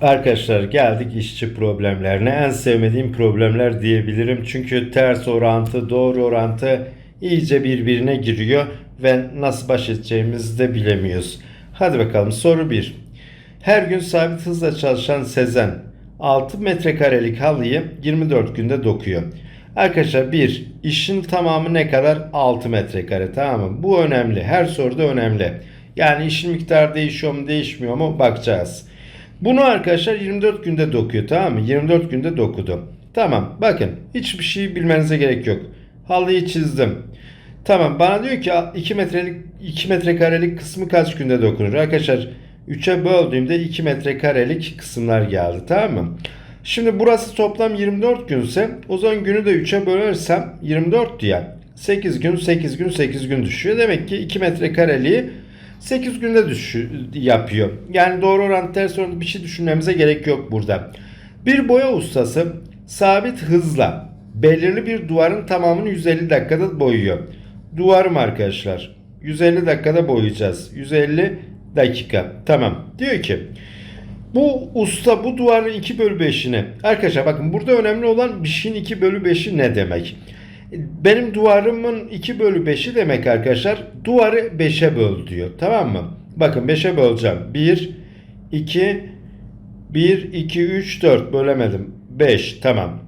Arkadaşlar geldik işçi problemlerine. En sevmediğim problemler diyebilirim. Çünkü ters orantı, doğru orantı iyice birbirine giriyor ve nasıl baş edeceğimizi de bilemiyoruz. Hadi bakalım soru 1. Her gün sabit hızla çalışan Sezen 6 metrekarelik halıyı 24 günde dokuyor. Arkadaşlar bir işin tamamı ne kadar? 6 metrekare tamam mı? Bu önemli. Her soruda önemli. Yani işin miktarı değişiyor mu değişmiyor mu bakacağız. Bunu arkadaşlar 24 günde dokuyor tamam mı? 24 günde dokudu. Tamam bakın hiçbir şey bilmenize gerek yok. Halıyı çizdim. Tamam bana diyor ki 2 metrelik 2 metrekarelik kısmı kaç günde dokunur? Arkadaşlar 3'e böldüğümde 2 metrekarelik kısımlar geldi tamam mı? Şimdi burası toplam 24 günse o zaman günü de 3'e bölersem 24 diye 8 gün 8 gün 8 gün düşüyor. Demek ki 2 metrekareliği 8 günde düşü yapıyor. Yani doğru orantı ters orantı bir şey düşünmemize gerek yok burada. Bir boya ustası sabit hızla belirli bir duvarın tamamını 150 dakikada boyuyor. Duvarım arkadaşlar 150 dakikada boyayacağız. 150 dakika. Tamam. Diyor ki bu usta bu duvarın 2 bölü 5'ini arkadaşlar bakın burada önemli olan bir şeyin 2 bölü 5'i ne demek? Benim duvarımın 2 bölü 5'i demek arkadaşlar duvarı 5'e böl diyor tamam mı? Bakın 5'e böleceğim. 1, 2, 1, 2, 3, 4 bölemedim. 5 tamam.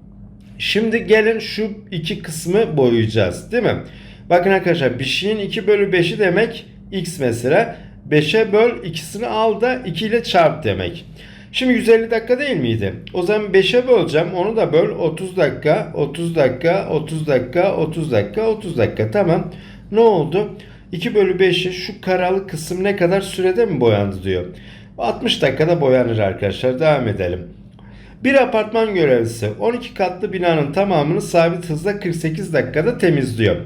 Şimdi gelin şu iki kısmı boyayacağız değil mi? Bakın arkadaşlar bir şeyin 2 bölü 5'i demek x mesela. 5'e böl ikisini al da 2 ile çarp demek. Şimdi 150 dakika değil miydi? O zaman 5'e böleceğim. Onu da böl. 30 dakika, 30 dakika, 30 dakika, 30 dakika, 30 dakika. Tamam. Ne oldu? 2 bölü 5'i şu karalı kısım ne kadar sürede mi boyandı diyor. 60 dakikada boyanır arkadaşlar. Devam edelim. Bir apartman görevlisi 12 katlı binanın tamamını sabit hızla 48 dakikada temizliyor.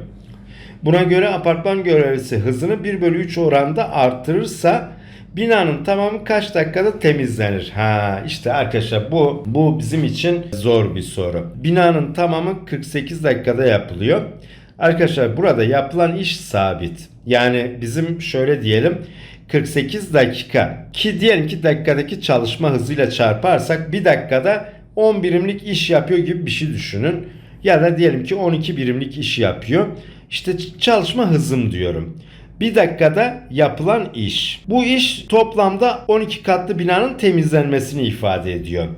Buna göre apartman görevlisi hızını 1 bölü 3 oranda artırırsa binanın tamamı kaç dakikada temizlenir? Ha işte arkadaşlar bu bu bizim için zor bir soru. Binanın tamamı 48 dakikada yapılıyor. Arkadaşlar burada yapılan iş sabit. Yani bizim şöyle diyelim 48 dakika ki diyelim ki dakikadaki çalışma hızıyla çarparsak bir dakikada 10 birimlik iş yapıyor gibi bir şey düşünün. Ya da diyelim ki 12 birimlik iş yapıyor. İşte çalışma hızım diyorum. Bir dakikada yapılan iş. Bu iş toplamda 12 katlı binanın temizlenmesini ifade ediyor.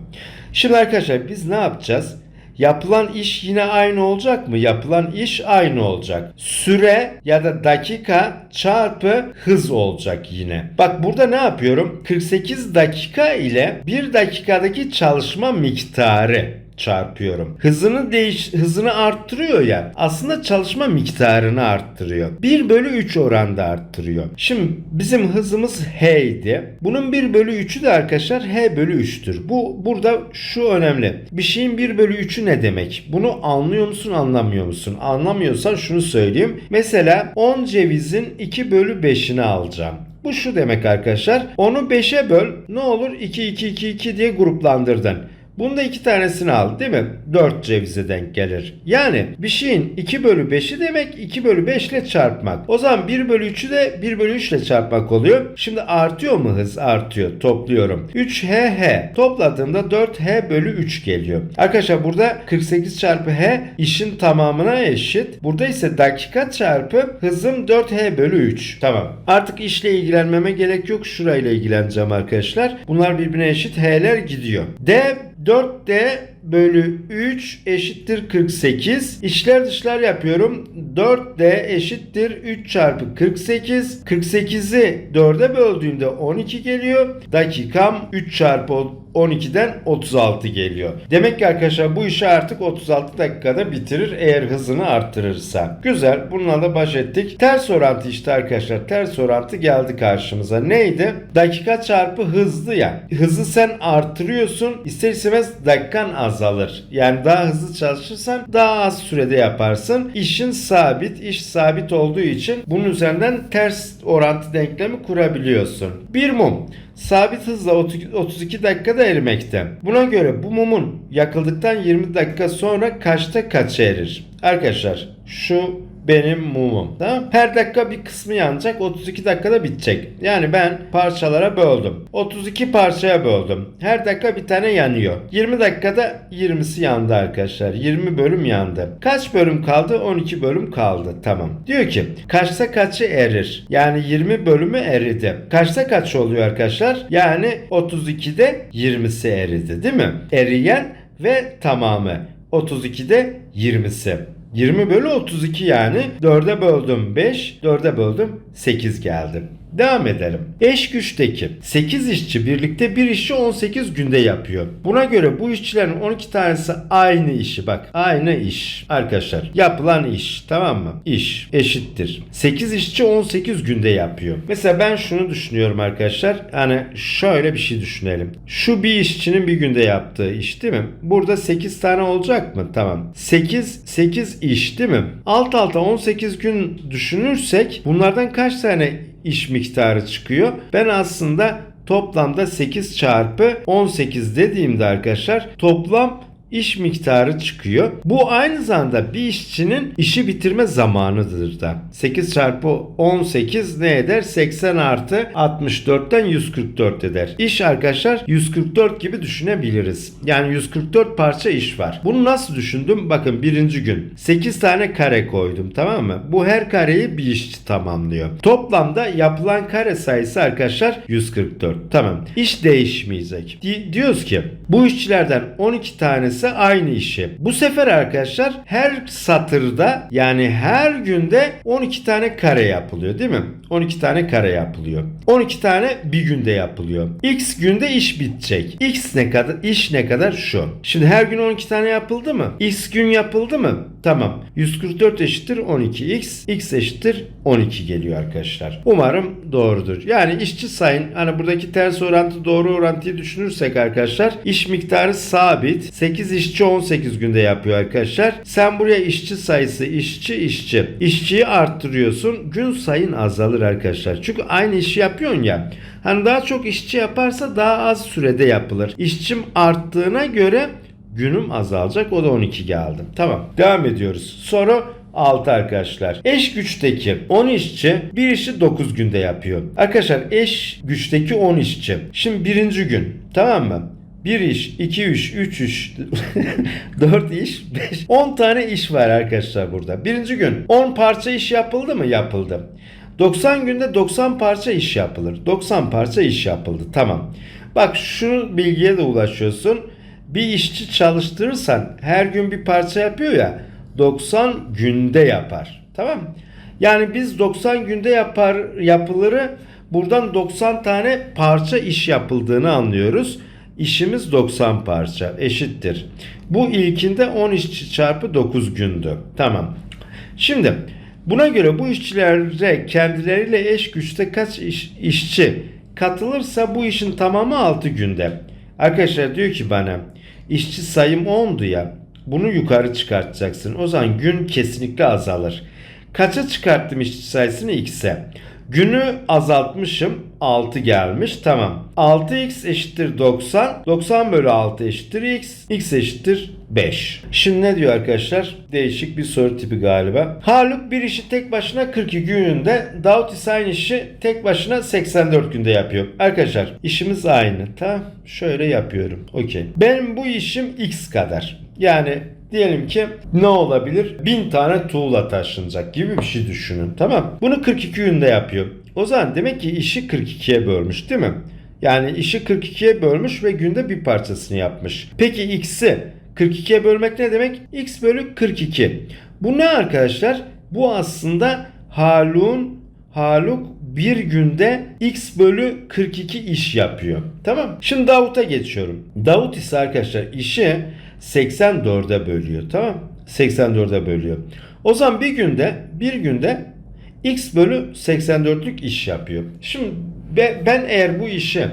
Şimdi arkadaşlar biz ne yapacağız? Yapılan iş yine aynı olacak mı? Yapılan iş aynı olacak. Süre ya da dakika çarpı hız olacak yine. Bak burada ne yapıyorum? 48 dakika ile 1 dakikadaki çalışma miktarı çarpıyorum. Hızını değiş hızını arttırıyor ya. Aslında çalışma miktarını arttırıyor. 1 bölü 3 oranda arttırıyor. Şimdi bizim hızımız h idi. Bunun 1 bölü 3'ü de arkadaşlar h bölü 3'tür. Bu burada şu önemli. Bir şeyin 1 bölü 3'ü ne demek? Bunu anlıyor musun anlamıyor musun? Anlamıyorsan şunu söyleyeyim. Mesela 10 cevizin 2 bölü 5'ini alacağım. Bu şu demek arkadaşlar. Onu 5'e böl. Ne olur? 2 2 2 2 diye gruplandırdın. Bunda iki tanesini al değil mi? 4 cevize denk gelir. Yani bir şeyin 2 bölü 5'i demek 2 bölü 5 ile çarpmak. O zaman 1 bölü 3'ü de 1 bölü 3 ile çarpmak oluyor. Şimdi artıyor mu hız? Artıyor. Topluyorum. 3HH. Topladığımda 4H bölü 3 geliyor. Arkadaşlar burada 48 çarpı H işin tamamına eşit. Burada ise dakika çarpı hızım 4H bölü 3. Tamam. Artık işle ilgilenmeme gerek yok. Şurayla ilgileneceğim arkadaşlar. Bunlar birbirine eşit. H'ler gidiyor. D 4D bölü 3 eşittir 48. İçler dışlar yapıyorum. 4D eşittir 3 çarpı 48. 48'i 4'e böldüğümde 12 geliyor. Dakikam 3 çarpı 12'den 36 geliyor. Demek ki arkadaşlar bu işi artık 36 dakikada bitirir eğer hızını arttırırsa. Güzel. Bununla da baş ettik. Ters orantı işte arkadaşlar. Ters orantı geldi karşımıza. Neydi? Dakika çarpı hızlı ya. Hızı sen arttırıyorsun. İster istemez dakikan azalır. Yani daha hızlı çalışırsan daha az sürede yaparsın. İşin sabit. iş sabit olduğu için bunun üzerinden ters orantı denklemi kurabiliyorsun. Bir mum sabit hızla 32 dakikada erimekte. Buna göre bu mumun yakıldıktan 20 dakika sonra kaçta kaç erir? Arkadaşlar şu benim mumum. Tamam? Her dakika bir kısmı yanacak. 32 dakikada bitecek. Yani ben parçalara böldüm. 32 parçaya böldüm. Her dakika bir tane yanıyor. 20 dakikada 20'si yandı arkadaşlar. 20 bölüm yandı. Kaç bölüm kaldı? 12 bölüm kaldı. Tamam. Diyor ki kaçta kaçı erir? Yani 20 bölümü eridi. Kaçta kaç oluyor arkadaşlar? Yani 32'de 20'si eridi değil mi? Eriyen ve tamamı. 32'de 20'si. 20 bölü 32 yani. 4'e böldüm 5, 4'e böldüm 8 geldi. Devam edelim. Eş güçteki 8 işçi birlikte bir işi 18 günde yapıyor. Buna göre bu işçilerin 12 tanesi aynı işi bak. Aynı iş. Arkadaşlar yapılan iş tamam mı? İş eşittir. 8 işçi 18 günde yapıyor. Mesela ben şunu düşünüyorum arkadaşlar. Hani şöyle bir şey düşünelim. Şu bir işçinin bir günde yaptığı iş değil mi? Burada 8 tane olacak mı? Tamam. 8 8 iş değil mi? Alt alta 18 gün düşünürsek bunlardan kaç tane iş miktarı çıkıyor. Ben aslında toplamda 8 çarpı 18 dediğimde arkadaşlar toplam iş miktarı çıkıyor. Bu aynı zamanda bir işçinin işi bitirme zamanıdır da. 8 çarpı 18 ne eder? 80 artı 64'ten 144 eder. İş arkadaşlar 144 gibi düşünebiliriz. Yani 144 parça iş var. Bunu nasıl düşündüm? Bakın birinci gün 8 tane kare koydum tamam mı? Bu her kareyi bir işçi tamamlıyor. Toplamda yapılan kare sayısı arkadaşlar 144. Tamam. İş değişmeyecek. Di- diyoruz ki bu işçilerden 12 tanesi aynı işi. Bu sefer arkadaşlar her satırda yani her günde 12 tane kare yapılıyor değil mi? 12 tane kare yapılıyor. 12 tane bir günde yapılıyor. X günde iş bitecek. X ne kadar? iş ne kadar? Şu. Şimdi her gün 12 tane yapıldı mı? X gün yapıldı mı? Tamam. 144 eşittir 12x. X eşittir 12 geliyor arkadaşlar. Umarım doğrudur. Yani işçi sayın hani buradaki ters orantı doğru orantıyı düşünürsek arkadaşlar iş miktarı sabit. 8 işçi 18 günde yapıyor arkadaşlar. Sen buraya işçi sayısı işçi işçi. İşçiyi arttırıyorsun. Gün sayın azalır arkadaşlar. Çünkü aynı işi yapıyorsun ya. Hani daha çok işçi yaparsa daha az sürede yapılır. İşçim arttığına göre günüm azalacak. O da 12 geldi. Tamam. Devam ediyoruz. Soru 6 arkadaşlar. Eş güçteki 10 işçi bir işi 9 günde yapıyor. Arkadaşlar eş güçteki 10 işçi. Şimdi birinci gün tamam mı? 1 iş, 2 iş, 3 iş, 4 iş, 5, 10 tane iş var arkadaşlar burada. Birinci gün 10 parça iş yapıldı mı? Yapıldı. 90 günde 90 parça iş yapılır. 90 parça iş yapıldı. Tamam. Bak şu bilgiye de ulaşıyorsun. Bir işçi çalıştırırsan her gün bir parça yapıyor ya 90 günde yapar. Tamam? Yani biz 90 günde yapar yapılırı buradan 90 tane parça iş yapıldığını anlıyoruz. İşimiz 90 parça eşittir. Bu ilkinde 10 işçi çarpı 9 gündü. Tamam. Şimdi buna göre bu işçilere kendileriyle eş güçte kaç iş- işçi katılırsa bu işin tamamı 6 günde. Arkadaşlar diyor ki bana işçi sayım 10'du ya. Bunu yukarı çıkartacaksın. O zaman gün kesinlikle azalır. Kaça çıkarttım işçi sayısını x'e? Günü azaltmışım. 6 gelmiş. Tamam. 6x eşittir 90. 90 bölü 6 eşittir x. x eşittir 5. Şimdi ne diyor arkadaşlar? Değişik bir soru tipi galiba. Haluk bir işi tek başına 42 gününde. Davut ise aynı işi tek başına 84 günde yapıyor. Arkadaşlar işimiz aynı. Tamam. Şöyle yapıyorum. Okey. Benim bu işim x kadar. Yani Diyelim ki ne olabilir? 1000 tane tuğla taşınacak gibi bir şey düşünün. Tamam. Bunu 42 günde yapıyor. O zaman demek ki işi 42'ye bölmüş değil mi? Yani işi 42'ye bölmüş ve günde bir parçasını yapmış. Peki x'i 42'ye bölmek ne demek? x bölü 42. Bu ne arkadaşlar? Bu aslında Haluk'un Haluk bir günde x bölü 42 iş yapıyor. Tamam. Şimdi Davut'a geçiyorum. Davut ise arkadaşlar işi 84'e bölüyor. Tamam. 84'e bölüyor. O zaman bir günde bir günde x bölü 84'lük iş yapıyor. Şimdi be- ben eğer bu işi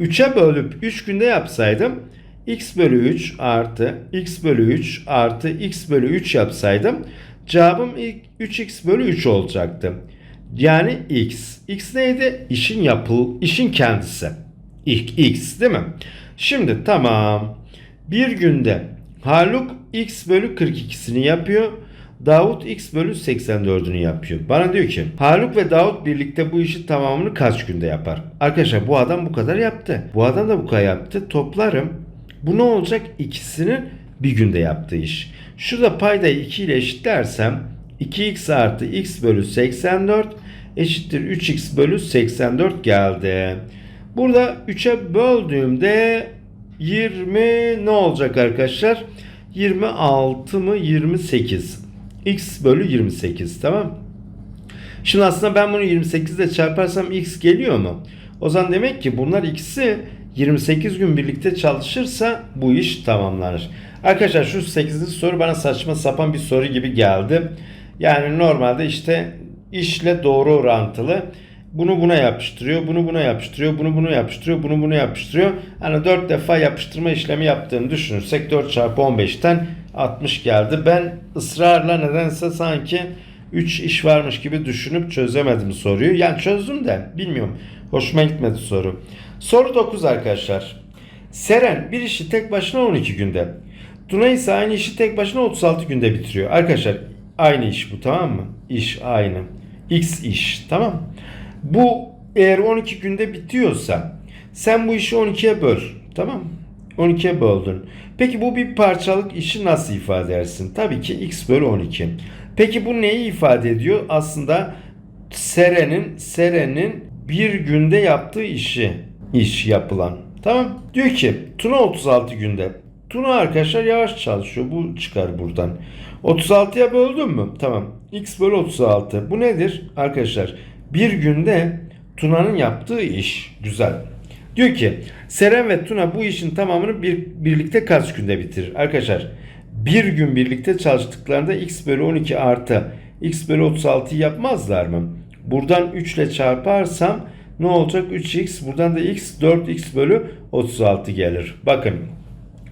3'e bölüp 3 günde yapsaydım x bölü 3 artı x bölü 3 artı x bölü 3 yapsaydım cevabım ilk 3x bölü 3 olacaktı. Yani x. x neydi? İşin yapıl, işin kendisi. İlk x değil mi? Şimdi tamam. Bir günde Haluk x bölü 42'sini yapıyor. Davut x bölü 84'ünü yapıyor. Bana diyor ki Haluk ve Davut birlikte bu işin tamamını kaç günde yapar? Arkadaşlar bu adam bu kadar yaptı. Bu adam da bu kadar yaptı. Toplarım. Bu ne olacak? İkisinin bir günde yaptığı iş. Şurada paydayı 2 ile eşitlersem 2x artı x bölü 84 eşittir 3x bölü 84 geldi. Burada 3'e böldüğümde 20 ne olacak arkadaşlar? 26 mı 28? x bölü 28 tamam Şimdi aslında ben bunu 28 ile çarparsam x geliyor mu? O zaman demek ki bunlar ikisi 28 gün birlikte çalışırsa bu iş tamamlanır. Arkadaşlar şu 8. soru bana saçma sapan bir soru gibi geldi. Yani normalde işte işle doğru orantılı. Bunu buna yapıştırıyor, bunu buna yapıştırıyor, bunu buna yapıştırıyor, bunu buna yapıştırıyor. Hani 4 defa yapıştırma işlemi yaptığını düşünürsek 4 çarpı 15'ten 60 geldi. Ben ısrarla nedense sanki 3 iş varmış gibi düşünüp çözemedim soruyu. Yani çözdüm de bilmiyorum. Hoşuma gitmedi soru. Soru 9 arkadaşlar. Seren bir işi tek başına 12 günde. Tuna ise aynı işi tek başına 36 günde bitiriyor. Arkadaşlar aynı iş bu tamam mı? İş aynı. X iş tamam Bu eğer 12 günde bitiyorsa sen bu işi 12'ye böl. Tamam mı? 12'ye böldün. Peki bu bir parçalık işi nasıl ifade edersin? Tabii ki x bölü 12. Peki bu neyi ifade ediyor? Aslında Seren'in Seren'in bir günde yaptığı işi iş yapılan. Tamam. Diyor ki Tuna 36 günde. Tuna arkadaşlar yavaş çalışıyor. Bu çıkar buradan. 36'ya böldün mü? Tamam. X bölü 36. Bu nedir? Arkadaşlar bir günde Tuna'nın yaptığı iş. Güzel. Diyor ki Seren ve Tuna bu işin tamamını bir, birlikte kaç günde bitirir? Arkadaşlar bir gün birlikte çalıştıklarında x bölü 12 artı x bölü 36'yı yapmazlar mı? Buradan 3 ile çarparsam ne olacak? 3x buradan da x 4x bölü 36 gelir. Bakın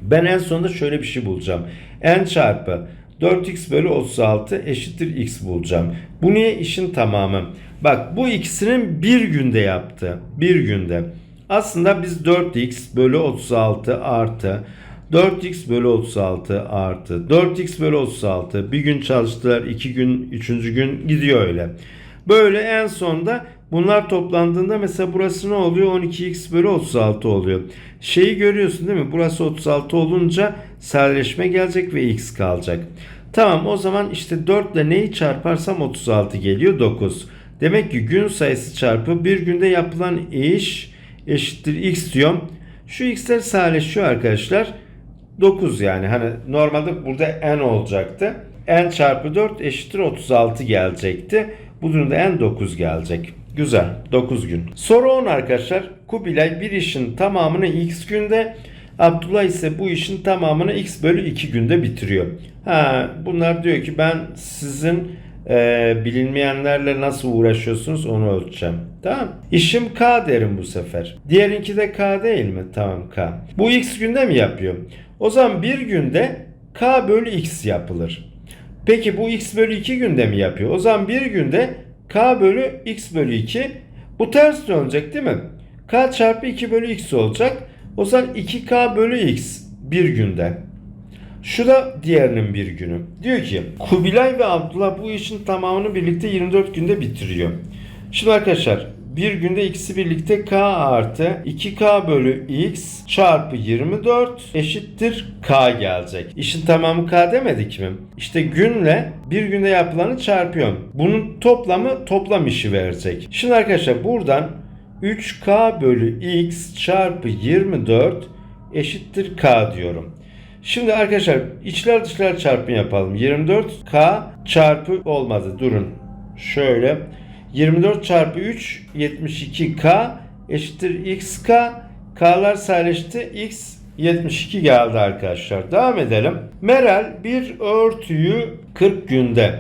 ben en sonunda şöyle bir şey bulacağım. n çarpı 4x bölü 36 eşittir x bulacağım. Bu niye işin tamamı? Bak bu ikisinin bir günde yaptı. Bir günde. Aslında biz 4x bölü 36 artı 4x bölü 36 artı 4x bölü 36 bir gün çalıştılar iki gün üçüncü gün gidiyor öyle. Böyle en sonda bunlar toplandığında mesela burası ne oluyor 12x bölü 36 oluyor. Şeyi görüyorsun değil mi burası 36 olunca sadeleşme gelecek ve x kalacak. Tamam o zaman işte 4 ile neyi çarparsam 36 geliyor 9. Demek ki gün sayısı çarpı bir günde yapılan iş eşittir x diyorum. Şu x'ler sadeleşiyor arkadaşlar. 9 yani hani normalde burada n olacaktı. n çarpı 4 eşittir 36 gelecekti. Bu durumda n 9 gelecek. Güzel. 9 gün. Soru 10 arkadaşlar. Kubilay bir işin tamamını x günde Abdullah ise bu işin tamamını x bölü 2 günde bitiriyor. Ha, bunlar diyor ki ben sizin e, bilinmeyenlerle nasıl uğraşıyorsunuz onu ölçeceğim. Tamam. İşim K derim bu sefer. Diğerinki de K değil mi? Tamam K. Bu x günde mi yapıyor? O zaman bir günde K bölü x yapılır. Peki bu x bölü 2 günde mi yapıyor? O zaman bir günde K bölü x bölü 2 bu ters dönecek değil mi? K çarpı 2 bölü x olacak. O zaman 2K bölü x bir günde. Şu da diğerinin bir günü. Diyor ki Kubilay ve Abdullah bu işin tamamını birlikte 24 günde bitiriyor. Şimdi arkadaşlar bir günde ikisi birlikte k artı 2k bölü x çarpı 24 eşittir k gelecek. İşin tamamı k demedik mi? İşte günle bir günde yapılanı çarpıyorum. Bunun toplamı toplam işi verecek. Şimdi arkadaşlar buradan 3k bölü x çarpı 24 eşittir k diyorum. Şimdi arkadaşlar içler dışlar çarpımı yapalım. 24k çarpı olmadı. Durun. Şöyle 24 çarpı 3 72k eşittir xk. K'lar sadeleşti. X 72 geldi arkadaşlar. Devam edelim. Meral bir örtüyü 40 günde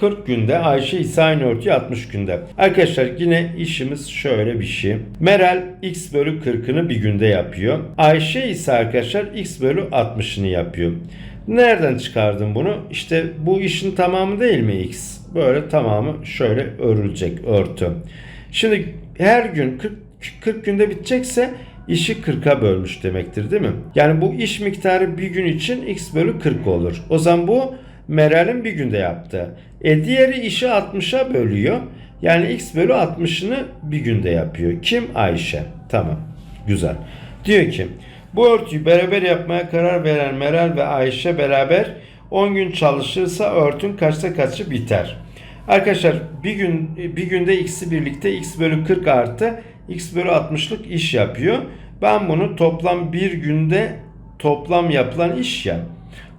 40 günde Ayşe ise aynı örtüyü 60 günde. Arkadaşlar yine işimiz şöyle bir şey. Meral x bölü 40'ını bir günde yapıyor. Ayşe ise arkadaşlar x bölü 60'ını yapıyor. Nereden çıkardım bunu? İşte bu işin tamamı değil mi x? Böyle tamamı şöyle örülecek örtü. Şimdi her gün 40, 40 günde bitecekse işi 40'a bölmüş demektir değil mi? Yani bu iş miktarı bir gün için x bölü 40 olur. O zaman bu Meral'in bir günde yaptığı. E diğeri işi 60'a bölüyor. Yani x bölü 60'ını bir günde yapıyor. Kim? Ayşe. Tamam. Güzel. Diyor ki bu örtüyü beraber yapmaya karar veren Meral ve Ayşe beraber 10 gün çalışırsa örtün kaçta kaçı biter. Arkadaşlar bir gün bir günde x'i birlikte x bölü 40 artı x bölü 60'lık iş yapıyor. Ben bunu toplam bir günde toplam yapılan iş ya.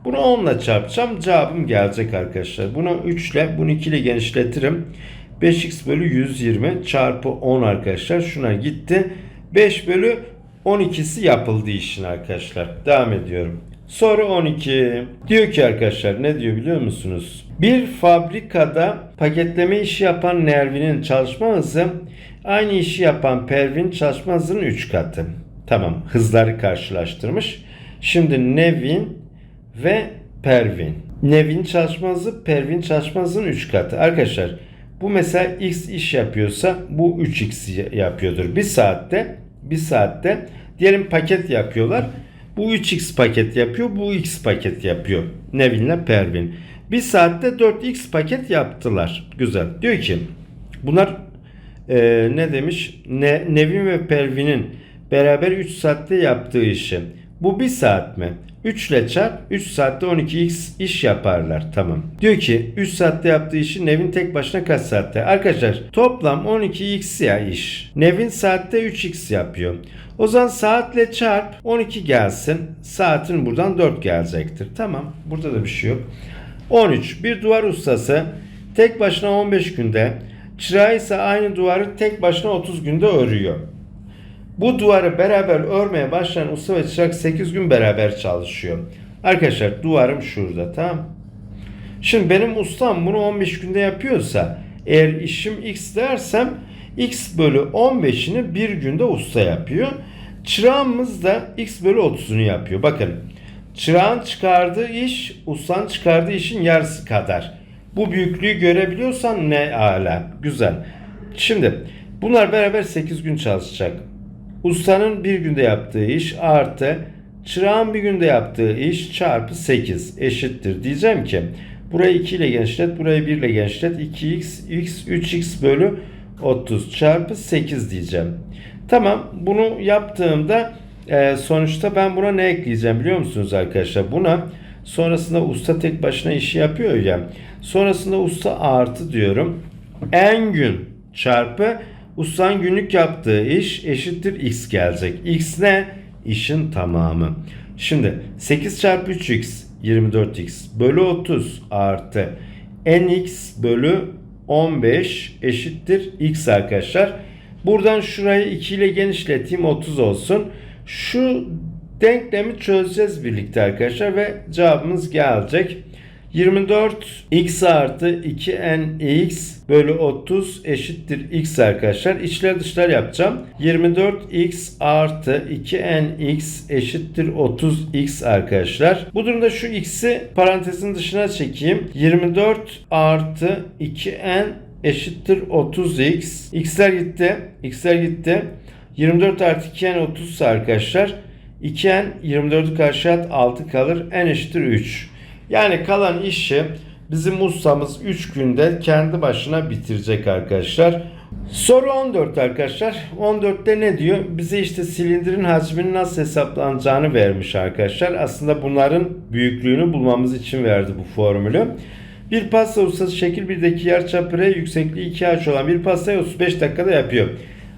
Bunu 10 ile çarpacağım. Cevabım gelecek arkadaşlar. Bunu 3 ile bunu 2 ile genişletirim. 5x bölü 120 çarpı 10 arkadaşlar. Şuna gitti. 5 bölü 12'si yapıldı işin arkadaşlar. Devam ediyorum. Soru 12. Diyor ki arkadaşlar ne diyor biliyor musunuz? Bir fabrikada paketleme işi yapan Nervin'in çalışma hızı aynı işi yapan Pervin çalışma hızının 3 katı. Tamam hızları karşılaştırmış. Şimdi Nevin ve Pervin. Nevin çalışma hızı Pervin çalışma hızının 3 katı. Arkadaşlar bu mesela x iş yapıyorsa bu 3x yapıyordur. Bir saatte bir saatte diyelim paket yapıyorlar. Bu 3x paket yapıyor. Bu x paket yapıyor. Nevin'le Pervin. Bir saatte 4x paket yaptılar. Güzel. Diyor ki bunlar e, ne demiş? Ne, Nevin ve Pervin'in beraber 3 saatte yaptığı işi. Bu 1 saat mi? 3 ile çarp 3 saatte 12x iş yaparlar. Tamam. Diyor ki 3 saatte yaptığı işi Nevin tek başına kaç saatte? Arkadaşlar toplam 12x ya iş. Nevin saatte 3x yapıyor. O zaman saatle çarp 12 gelsin. Saatin buradan 4 gelecektir. Tamam. Burada da bir şey yok. 13. Bir duvar ustası tek başına 15 günde, çırağı ise aynı duvarı tek başına 30 günde örüyor. Bu duvarı beraber örmeye başlayan usta ve çırak 8 gün beraber çalışıyor. Arkadaşlar duvarım şurada tamam. Şimdi benim ustam bunu 15 günde yapıyorsa eğer işim x dersem x bölü 15'ini bir günde usta yapıyor. Çırağımız da x bölü 30'unu yapıyor. Bakın çırağın çıkardığı iş ustanın çıkardığı işin yarısı kadar. Bu büyüklüğü görebiliyorsan ne ala. Güzel. Şimdi bunlar beraber 8 gün çalışacak. Ustanın bir günde yaptığı iş artı çırağın bir günde yaptığı iş çarpı 8 eşittir. Diyeceğim ki burayı 2 ile genişlet, burayı 1 ile genişlet. 2x, x, 3x bölü 30 çarpı 8 diyeceğim. Tamam bunu yaptığımda e, sonuçta ben buna ne ekleyeceğim biliyor musunuz arkadaşlar? Buna sonrasında usta tek başına işi yapıyor ya. Sonrasında usta artı diyorum. En gün çarpı ustanın günlük yaptığı iş eşittir x gelecek. x ne? İşin tamamı. Şimdi 8 çarpı 3x 24x bölü 30 artı nx bölü 15 eşittir x arkadaşlar. Buradan şurayı 2 ile genişleteyim 30 olsun. Şu denklemi çözeceğiz birlikte arkadaşlar ve cevabımız gelecek. 24 x artı 2nx bölü 30 eşittir x arkadaşlar. İçler dışlar yapacağım. 24x artı 2nx eşittir 30x arkadaşlar. Bu durumda şu x'i parantezin dışına çekeyim. 24 artı 2n eşittir 30x. X'ler gitti. X'ler gitti. 24 artı 2n 30 arkadaşlar. 2n 24'ü karşıya at 6 kalır. n eşittir 3. Yani kalan işi bizim ustamız 3 günde kendi başına bitirecek arkadaşlar. Soru 14 arkadaşlar. 14'te ne diyor? Bize işte silindirin hacminin nasıl hesaplanacağını vermiş arkadaşlar. Aslında bunların büyüklüğünü bulmamız için verdi bu formülü. Bir pasta ustası şekil 1'deki yarıçapı R yüksekliği 2 h olan bir pastayı 35 dakikada yapıyor.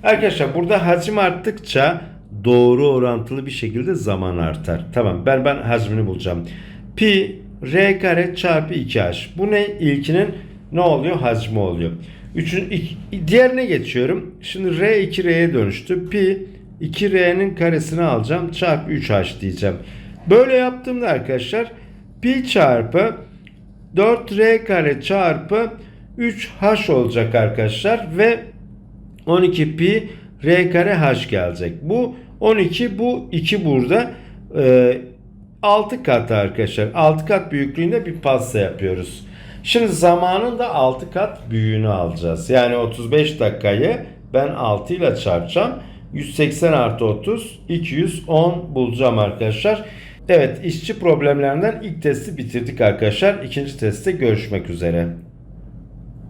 Arkadaşlar burada hacim arttıkça doğru orantılı bir şekilde zaman artar. Tamam ben ben hacmini bulacağım. Pi R kare çarpı 2H. Bu ne? İlkinin ne oluyor? Hacmi oluyor. Üçün, iki, diğerine geçiyorum. Şimdi R 2R'ye dönüştü. Pi 2R'nin karesini alacağım. Çarpı 3H diyeceğim. Böyle yaptığımda arkadaşlar pi çarpı 4R kare çarpı 3H olacak arkadaşlar. Ve 12 pi R kare H gelecek. Bu 12 bu 2 burada. Ee, 6 kat arkadaşlar. 6 kat büyüklüğünde bir pasta yapıyoruz. Şimdi zamanın da 6 kat büyüğünü alacağız. Yani 35 dakikayı ben 6 ile çarpacağım. 180 artı 30 210 bulacağım arkadaşlar. Evet işçi problemlerinden ilk testi bitirdik arkadaşlar. İkinci testte görüşmek üzere.